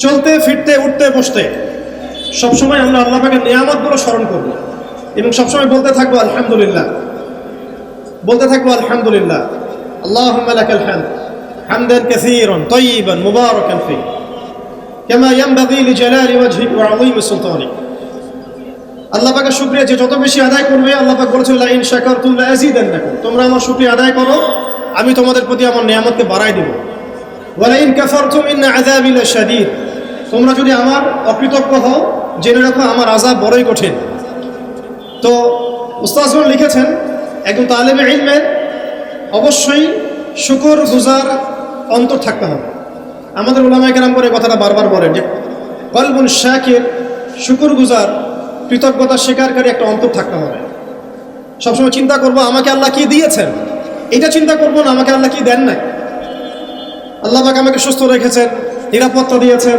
চলতে ফিরতে উঠতে বসতে সবসময় আমরা আল্লাহ পাকের নিয়ামতগুলো স্মরণ করব এবং সবসময় বলতে থাকবো আলহামদুলিল্লাহ বলতে থাকবো আলহামদুলিল্লাহ আল্লাহ লাকাল হামদ হামদান কাসীরান তাইয়িবান মুবারাকান ফি كما ينبغي لجلال وجهك وعظيم سلطانك আল্লাহ পাকের শুকরিয়া যে যত বেশি আদায় করবে আল্লাহ পাক বলেছেন লা ইন শাকারতুম লা আযীদান্নাকুম তোমরা আমার শুকরিয়া আদায় করো আমি তোমাদের প্রতি আমার নিয়ামতকে বাড়াই দেব ওয়ালা ইন কাফারতুম ইন আযাবি লাশাদীদ তোমরা যদি আমার অকৃতজ্ঞ হও, জেনে রাখো আমার আযাব বড়ই কঠিন। তো উস্তাজগণ লিখেছেন, একজন তালেবে ইলমের অবশ্যই শুকর গুজার অন্তর থাকতে হবে। আমাদের ওলামায় কেরাম করে কথাটা বারবার বলেন যে, কলবুন শাকের, শুকুর গুজার, কৃতজ্ঞতা স্বীকারকারী একটা অন্তর থাকতে হবে। সবসময় চিন্তা করব, আমাকে আল্লাহ কি দিয়েছেন? এটা চিন্তা করব না, আমাকে আল্লাহ কি দেন নাই? আল্লাহ আমাকে সুস্থ রেখেছেন, নিরাপত্তা দিয়েছেন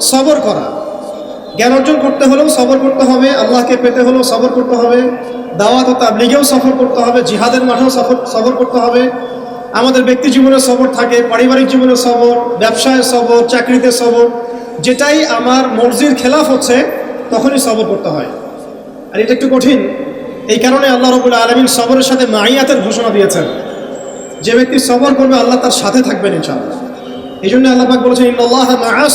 সবর করা। জ্ঞান অর্জন করতে হলেও সবর করতে হবে, আল্লাহকে পেতে হলেও সবর করতে হবে, দাওয়াত ও তাবলিগেও সফর করতে হবে, জিহাদের মাঠেও সফর, সবর করতে হবে। আমাদের ব্যক্তি জীবনে সবর থাকে, পারিবারিক জীবনে সবর, ব্যবসায় সবর, চাকরিতে সবর, যেটাই আমার মর্জির খেলাফ হচ্ছে, তখনই সবর করতে হয়। আর এটা একটু কঠিন, এই কারণে আল্লাহ রবুল আলমিন সবরের সাথে মাইয়াতের ঘোষণা দিয়েছেন। যে ব্যক্তি সবর করবে, আল্লাহ তার সাথে থাকবেন ইনশাআল্লাহ। এই জন্য আল্লাহ পাক বলেছেন, ইন্নাল্লাহ মাআস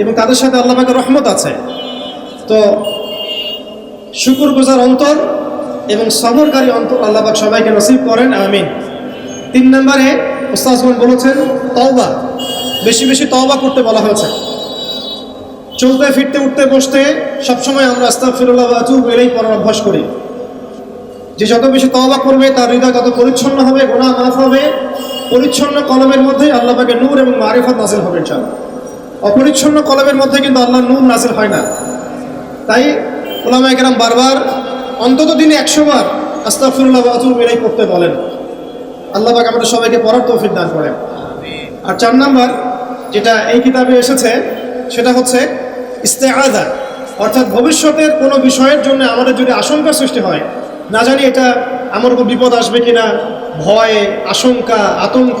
এবং তাদের সাথে আল্লাহ রহমত আছে। তো শুকুর গুজার অন্তর এবং সবরকারী অন্তর আল্লাহ পাক সবাইকে নসিব করেন, আমিন। তিন নম্বরে ওস্তাজগণ বলেছেন, তওবা, বেশি বেশি তওবা করতে বলা হয়েছে। চলতে, ফিরতে, উঠতে, বসতে সবসময় আমরা আস্তাগফিরুল্লাহ ওয়া আতুবু ইলাইহি পড়ার অভ্যাস করি। যে যত বেশি তওবা করবে, তার হৃদয় তত পরিচ্ছন্ন হবে গোনা মাফ হবে। পরিচ্ছন্ন কলমের মধ্যে আল্লাহ পাকে নূর এবং মারিফত নাজিল হবে, ইনশাআল্লাহ। অপরিচ্ছন্ন কলমের মধ্যে কিন্তু আল্লাহ নূর নাজিল হয় না। তাই ওলামা একরাম বারবার অন্তত দিনে একশো বার আস্তাফিরুল্লাহ আতুব এরাই করতে বলেন। আল্লাহ পাক আমাদের সবাইকে পড়ার তৌফিক দান করেন। আর চার নাম্বার যেটা এই কিতাবে এসেছে সেটা হচ্ছে ইস্তেআদা অর্থাৎ ভবিষ্যতের কোনো বিষয়ের জন্য আমাদের যদি আশঙ্কা সৃষ্টি হয় না জানি এটা আমার উপর বিপদ আসবে কিনা ভয় আশঙ্কা আতঙ্ক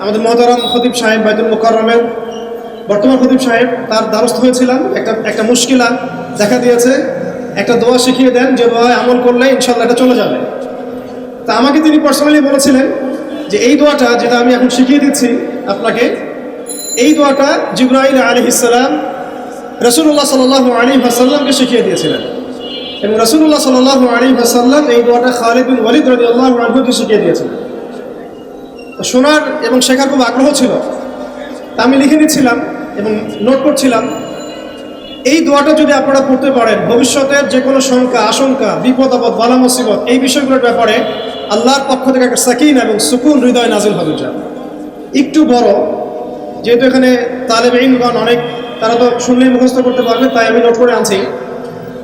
আমাদের মহতারাম খতিব সাহেব বাইতুল মুকাররমের বর্তমান খতিব সাহেব, তার দ্বারস্থ হয়েছিলাম। একটা একটা মুশকিলা দেখা দিয়েছে। একটা দোয়া শিখিয়ে দেন যে দোয়ায় আমল করলে ইনশাল্লাহ এটা চলে যাবে। তা আমাকে তিনি পার্সোনালি বলেছিলেন যে, এই দোয়াটা যেটা আমি এখন শিখিয়ে দিচ্ছি আপনাকে, এই দোয়াটা জিব্রাইল আলী ইসাল্লাম রসুল্লাহ সাল আলী হাসাল্লামকে শিখিয়ে দিয়েছিলেন। এবং রসুল্লাহ সাল আলী হাসাল্লাম এই দোয়াটা খালিদ ওয়ালিদ রবি আল্লাহ শিখিয়ে দিয়েছিলেন। শোনার এবং শেখার খুব আগ্রহ ছিল। তা আমি লিখে নিচ্ছিলাম এবং নোট করছিলাম। এই দোয়াটা যদি আপনারা পড়তে পারেন, ভবিষ্যতের যে কোনো শঙ্কা, আশঙ্কা, বিপদ, আপদ, বালা, মুসিবত, এই বিষয়গুলোর ব্যাপারে আল্লাহর পক্ষ থেকে একটা সাকিন এবং সুকুন হৃদয় নাজিল হবে যা। একটু বড়, যেহেতু এখানে তালেব ইনগণ অনেক, তারা তো শুনলেই মুখস্থ করতে পারবে, তাই আমি নোট করে আনছি।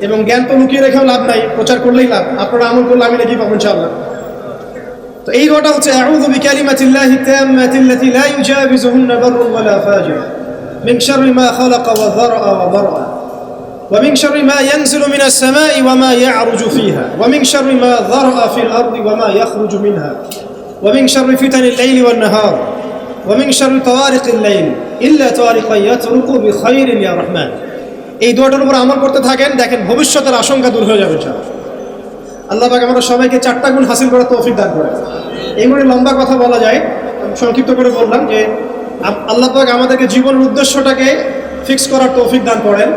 এবং জ্ঞান তো লুকিয়ে রেখেও লাভ নাই, প্রচার করলেই লাভ। আপনারা আমল করলে আমি নাকি পাবো ইনশাআল্লাহ। তো এই দোয়াটা হচ্ছে আউযু বিকালিমাতিল্লাহি তাম্মাতিল্লাতি লা ইউজাবিজুহুন্না বাররুন ওয়ালা ফাজির من شر ما خلق وذرأ وبرأ ومن شر ما ينزل من السماء وما يعرج فيها ومن شر ما ذرأ في الأرض وما يخرج منها ومن شر فتن الليل والنهار ومن شر طوارق الليل إلا طارقا يطرق بخير يا رحمن এই দোয়াটার উপর আমল করতে থাকেন দেখেন ভবিষ্যতের আশঙ্কা দূর হয়ে যাবে ইনশাআল্লাহ। আল্লাহ পাক আমাদের সবাইকে চারটা গুণ হাসিল করার তৌফিক দান করে এইগুলি লম্বা কথা বলা যায় সংক্ষিপ্ত করে বললাম যে আল্লাহ পাক আমাদেরকে জীবনের উদ্দেশ্যটাকে ফিক্স করার তৌফিক দান করেন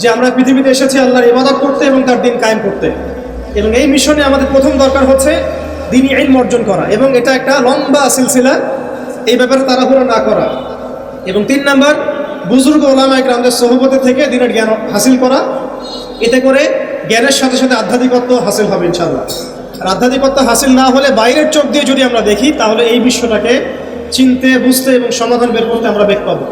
যে আমরা পৃথিবীতে এসেছি আল্লাহর ইবাদত করতে এবং তার দিন কায়েম করতে। এবং এই মিশনে আমাদের প্রথম দরকার হচ্ছে দিনই ইলম অর্জন করা এবং এটা একটা লম্বা সিলসিলা, এই ব্যাপারে তাড়াহুড়ো না করা। এবং তিন নাম্বার, বুজুর্গ ওলামা গ্রামদের সহবতে থেকে দিনের জ্ঞান হাসিল করা। এতে করে জ্ঞানের সাথে সাথে আধ্যাত্মিকত্ব হাসিল হবে ইনশাল্লাহ আর আধ্যাত্মিকত্ব হাসিল না হলে বাইরের চোখ দিয়ে যদি আমরা দেখি, তাহলে এই বিশ্বটাকে চিনতে, বুঝতে এবং সমাধান বের করতে আমরা বেগ পাবো।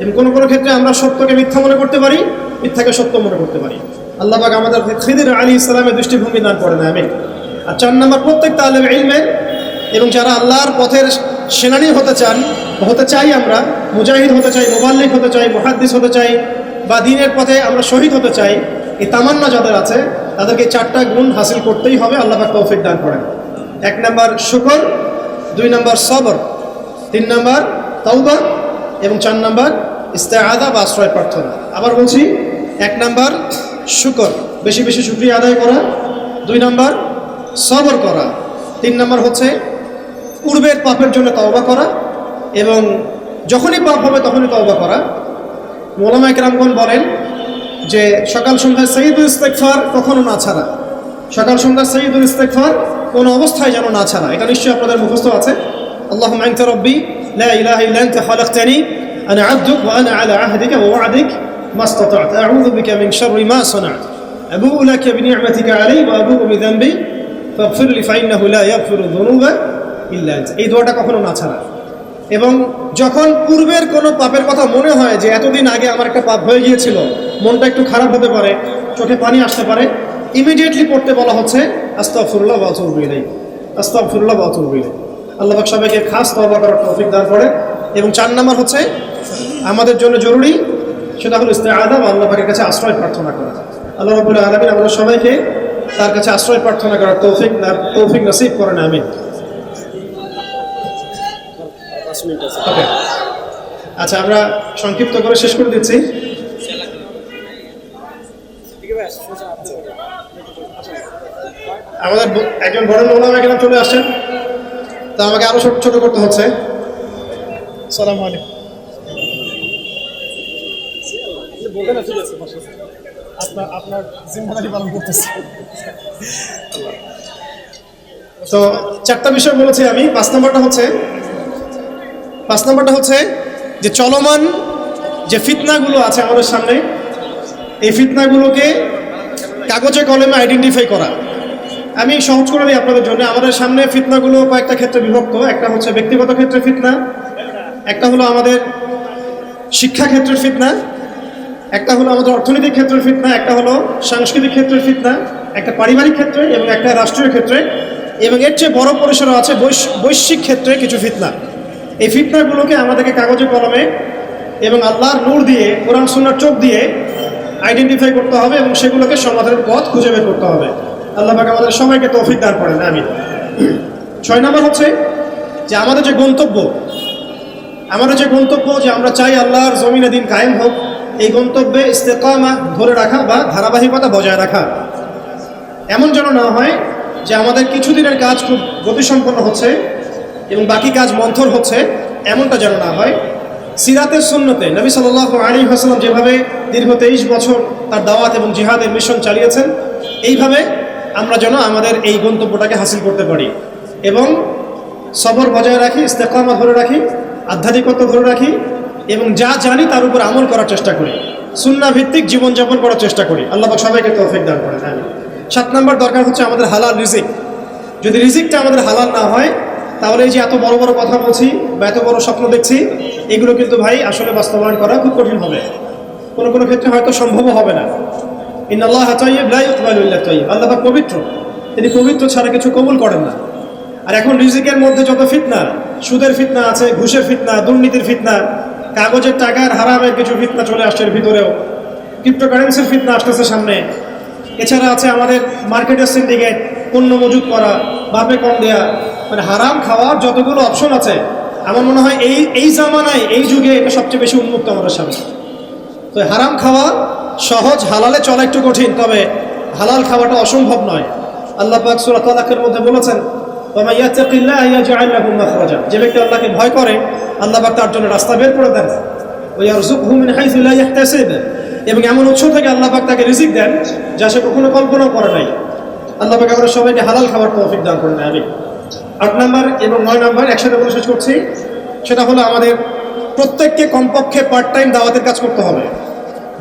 এবং কোনো কোনো ক্ষেত্রে আমরা সত্যকে মিথ্যা মনে করতে পারি, মিথ্যাকে সত্য মনে করতে পারি। আল্লাহ পাক আমাদের খিদির আলী ইসলামের দৃষ্টিভঙ্গি দান করে না আমি আর চার নম্বর, প্রত্যেক তালেম ইলমের এবং যারা আল্লাহর পথের সেনানি হতে চান, হতে চাই আমরা, মুজাহিদ হতে চাই, মোবাল্লিক হতে চাই, মুহাদ্দিস হতে চাই বা দিনের পথে আমরা শহীদ হতে চাই এই তামান্না যাদের আছে, তাদেরকে চারটা গুণ হাসিল করতেই হবে, আল্লাহ তৌফিক দান করেন। এক নম্বর শুকর, দুই নম্বর সবর, তিন নম্বর তৌবা এবং চার নম্বর ইস্তেআদা বা আশ্রয় প্রার্থনা। আবার বলছি, এক নম্বর শুকর, বেশি বেশি শুক্রিয়া আদায় করা, দুই নম্বর সবর করা, তিন নম্বর হচ্ছে পূর্বের পাপের জন্য তওবা করা এবং যখনই পাপ হবে তখনই তওবা করা। মোলামাইক রামগন বলেন যে সকাল সন্ধ্যায় সঈদুল ইস্তেকফার কখনো না ছাড়া সকাল সন্ধ্যায় সঈদুল ইস্তেকফার কোনো অবস্থায় যেন না ছাড়া এটা নিশ্চয়ই আপনাদের মুখস্থ আছে আল্লাহ আনত রব্বি লা ইলাহা ইল্লা আনতা খালাকতানি আনা আবদুক ওয়া আনা আলা আহদিকা ওয়া ওয়া'দিক ما استطعت أعوذ بك من شر ما صنعت أبوء لك بنعمتك علي وأبوء بذنبي فاغفر لي فإنه لا يغفر الذنوب إلا أنت এই দোয়াটা কখনো না ছাড়া এবং যখন পূর্বের কোনো পাপের কথা মনে হয় যে এতদিন আগে আমার একটা পাপ হয়ে গিয়েছিল মনটা একটু খারাপ হতে পারে চোখে পানি আসতে পারে ইমিডিয়েটলি পড়তে বলা হচ্ছে আস্তাগফিরুল্লাহ ওয়া আতুবু ইলাইহি। আস্তাগফিরুল্লাহ ওয়া আতুবু ইলাইহি। আল্লাহ পাক সবাইকে খাস তওবা করার তৌফিক দান করে। এবং চার নাম্বার হচ্ছে আমাদের জন্য জরুরি সেটা হলো ইস্তেআদা বা আল্লাহ পাকের কাছে আশ্রয় প্রার্থনা করা। আল্লাহ রাব্বুল আলামিন আমরা সবাইকে তার কাছে আশ্রয় প্রার্থনা করার তৌফিক তৌফিক নসিব করেন আমি আচ্ছা আমরা সংক্ষিপ্ত করে শেষ করে দিচ্ছি। আমাদের একজন বড় এখানে চলে আসছেন। তা আমাকে আরও ছোট ছোট করতে হচ্ছে। সালাম আলাইকুম। তো চারটা বিষয় বলেছি আমি। পাঁচ নম্বরটা হচ্ছে পাঁচ নম্বরটা হচ্ছে যে চলমান যে ফিতনাগুলো আছে আমাদের সামনে, এই ফিতনাগুলোকে কাগজে কলমে আইডেন্টিফাই করা। আমি সহজ করে দিই আপনাদের জন্য। আমাদের সামনে ফিতনাগুলো কয়েকটা ক্ষেত্রে বিভক্ত। একটা হচ্ছে ব্যক্তিগত ক্ষেত্রে ফিতনা, একটা হলো আমাদের শিক্ষা ক্ষেত্রের ফিতনা, একটা হলো আমাদের অর্থনৈতিক ক্ষেত্রের ফিতনা, একটা হলো সাংস্কৃতিক ক্ষেত্রের ফিতনা, একটা পারিবারিক ক্ষেত্রে এবং একটা রাষ্ট্রীয় ক্ষেত্রে। এবং এর চেয়ে বড় পরিসরে আছে বৈশ- বৈশ্বিক ক্ষেত্রে কিছু ফিতনা। এই ফিতনাগুলোকে আমাদেরকে কাগজে কলমে এবং আল্লাহর নূর দিয়ে, কোরআন সুন্নার চোখ দিয়ে আইডেন্টিফাই করতে হবে এবং সেগুলোকে সমাধানের পথ খুঁজে বের করতে হবে। আল্লাহ পাক আমাদের সবাইকে তৌফিক দান করেন আমি ছয় নম্বর হচ্ছে যে আমাদের যে গন্তব্য, আমাদের যে গন্তব্য যে আমরা চাই আল্লাহর জমিনে দিন কায়েম হোক, এই গন্তব্যে ইস্তেকামা ধরে রাখা বা ধারাবাহিকতা বজায় রাখা। এমন যেন না হয় যে আমাদের কিছুদিনের কাজ খুব গতিসম্পন্ন হচ্ছে এবং বাকি কাজ মন্থর হচ্ছে, এমনটা যেন না হয়। সিরাতের সুন্নতে নবী সাল্লাহ আলী হাসলাম যেভাবে দীর্ঘ তেইশ বছর তার দাওয়াত এবং জিহাদের মিশন চালিয়েছেন, এইভাবে আমরা যেন আমাদের এই গন্তব্যটাকে হাসিল করতে পারি। এবং সবর বজায় রাখি, ইস্তেকামা ধরে রাখি, আধ্যাত্মিকতা ধরে রাখি, এবং যা জানি তার উপর আমল করার চেষ্টা করি। সুন্না ভিত্তিক জীবনযাপন করার চেষ্টা করি। আল্লাহ সবাইকে তৌফিক দান করেন, আমিন। সাত নম্বর দরকার হচ্ছে আমাদের হালাল রিজিক। যদি রিজিকটা আমাদের হালাল না হয়, তাহলে এই যে এত বড় বড় কথা বলছি বা এত বড় স্বপ্ন দেখছি, এগুলো কিন্তু ভাই আসলে বাস্তবায়ন করা খুব কঠিন হবে। কোনো কোনো ক্ষেত্রে হয়তো সম্ভবও হবে না। ইন আল্লাহ তাইয়্যিব, লা ইকবালু ইল্লা আল্লাহ পবিত্র। তিনি পবিত্র ছাড়া কিছু কবুল করেন না। আর এখন রিজিকের মধ্যে যত ফিতনা, সুদের ফিতনা আছে, ঘুষের ফিতনা, দুর্নীতির ফিতনা, কাগজের টাকার হারামের কিছু ফিতনা চলে আসছে ভিতরেও ক্রিপ্টোকারেন্সির ফিতনা আসতেছে সামনে। এছাড়া আছে আমাদের মার্কেটের সিন্ডিকেট পণ্য মজুত করা, বাপে কম দেয়া মানে হারাম খাওয়ার যতগুলো অপশন আছে, আমার মনে হয় এই এই জামানায়, এই যুগে এটা সবচেয়ে বেশি উন্মুক্ত আমাদের সামনে। তো হারাম খাওয়া সহজ হালালে চলা একটু কঠিন, তবে হালাল খাওয়াটা অসম্ভব নয়। আল্লাহ পাক সূরা মধ্যে বলেছেন যে ব্যক্তি আল্লাহকে ভয় করে, আল্লাহ পাক তার জন্য রাস্তা বের করে দেন। এবং এমন উৎস থেকে আল্লাহ পাক তাকে রিজিক দেন, যা সে কখনো কল্পনাও করে নাই। আল্লাহ পাক আমাদের সবাইকে হালাল খাবার তৌফিক দান করেন আমি আট নাম্বার এবং নয় নাম্বার একসাথে বলে শেষ করছি, সেটা হলো আমাদের প্রত্যেককে কমপক্ষে পার্ট টাইম দাওয়াতের কাজ করতে হবে।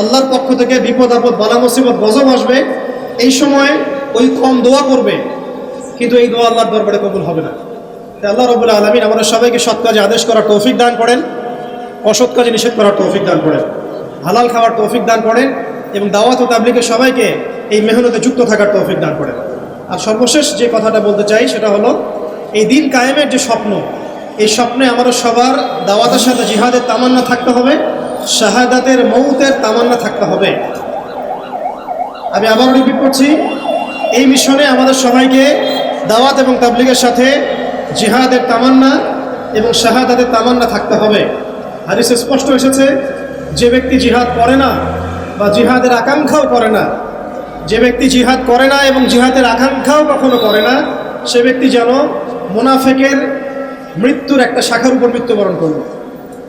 আল্লাহর পক্ষ থেকে বিপদ আপদ, বালা মুসিবত, গজব আসবে, এই সময় ওই কম দোয়া করবে, কিন্তু এই দোয়া আল্লাহর দরবারে কবুল হবে না। তাই আল্লাহ রবুল্লা আলমিন আমাদের সবাইকে সৎ কাজে আদেশ করার তৌফিক দান করেন, অসৎ কাজে নিষেধ করার তৌফিক দান করেন, হালাল খাওয়ার তৌফিক দান করেন এবং দাওয়াত ও তাবলিকে সবাইকে এই মেহনতে যুক্ত থাকার তৌফিক দান করেন। আর সর্বশেষ যে কথাটা বলতে চাই সেটা হলো, এই দিন কায়েমের যে স্বপ্ন, এই স্বপ্নে আমাদের সবার দাওয়াতের সাথে জিহাদের তামান্না থাকতে হবে শাহাদাতের মৌতের তামান্না থাকতে হবে। আমি আবারও রিপিট করছি, এই মিশনে আমাদের সবাইকে দাওয়াত এবং তাবলিগের সাথে জিহাদের তামান্না এবং শাহাদাতের তামান্না থাকতে হবে। হাদিসে স্পষ্ট এসেছে, যে ব্যক্তি জিহাদ করে না বা জিহাদের আকাঙ্ক্ষাও করে না, যে ব্যক্তি জিহাদ করে না এবং জিহাদের আকাঙ্ক্ষাও কখনো করে না, সে ব্যক্তি যেন মোনাফেকের মৃত্যুর একটা শাখার উপর মৃত্যুবরণ করবে।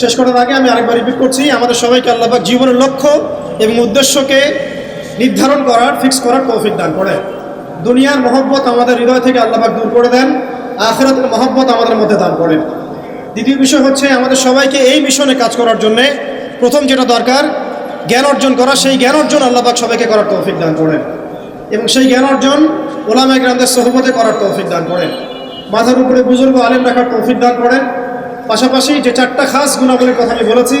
শেষ করার আগে আমি আরেকবার রিপিট করছি, আমাদের সবাইকে আল্লাহবাক জীবনের লক্ষ্য এবং উদ্দেশ্যকে নির্ধারণ করার ফিক্স করার তৌফিক দান করে। দুনিয়ার মহব্বত আমাদের হৃদয় থেকে আল্লাহবাক দূর করে দেন, আখেরাতের মহব্বত আমাদের মধ্যে দান করেন। দ্বিতীয় বিষয় হচ্ছে আমাদের সবাইকে এই মিশনে কাজ করার জন্যে প্রথম যেটা দরকার, জ্ঞান অর্জন করা, সেই জ্ঞান অর্জন আল্লাহবাক সবাইকে করার তৌফিক দান করেন। এবং সেই জ্ঞান অর্জন ওলামা গ্রামদের সহবতে করার তৌফিক দান করেন। মাথার উপরে বুজুর্গ আলেম রাখার তৌফিক দান করেন। পাশাপাশি যে চারটা খাস গুণাবলীর কথা আমি বলেছি,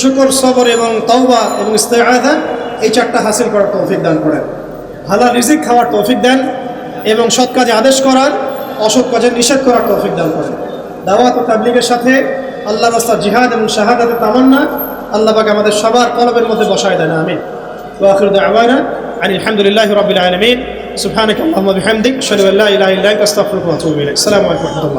শুকর, সবর এবং তওবা এবং ইস্তেহাদা এই চারটা হাসিল করার তৌফিক দান করেন। হালাল রিজিক খাওয়ার তৌফিক দেন এবং সৎ কাজে আদেশ করার, অসৎ কাজে নিষেধ করার তৌফিক দান করেন। দাওয়াত ও তাবলিগের সাথে আল্লাহ রাস্তার জিহাদ এবং শাহাদাতে তামান্না আল্লাহকে আমাদের সবার কলবের মধ্যে বসায় দেন আমি আলহামদুলিল্লাহ রবিলাম সুফানিক মোহাম্মদ হামদিক সাল্লাহ ইলাহ আসসালামু আলাইকুম